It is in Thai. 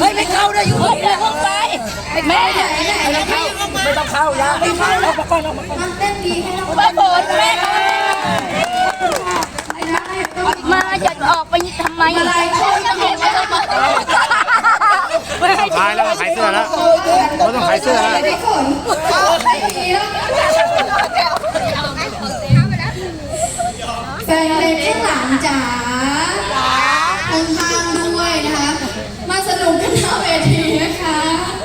ไม่ไม่เข้าได้อยู่ห้องไปห้องไปแม่ไม่เข้าไม่ต้องเข้านาไม่เข้าออกมาก่อนออกมาก่อนเต้นดีให้เราไปโบนแม่มาจะออกไปทำไมอะไรขายแล้วขายเสื้อแล้วเราต้องขายเสื้อแล้วแฟนเป็นข้างหลังจ๋าข้าง เวทีนะคะ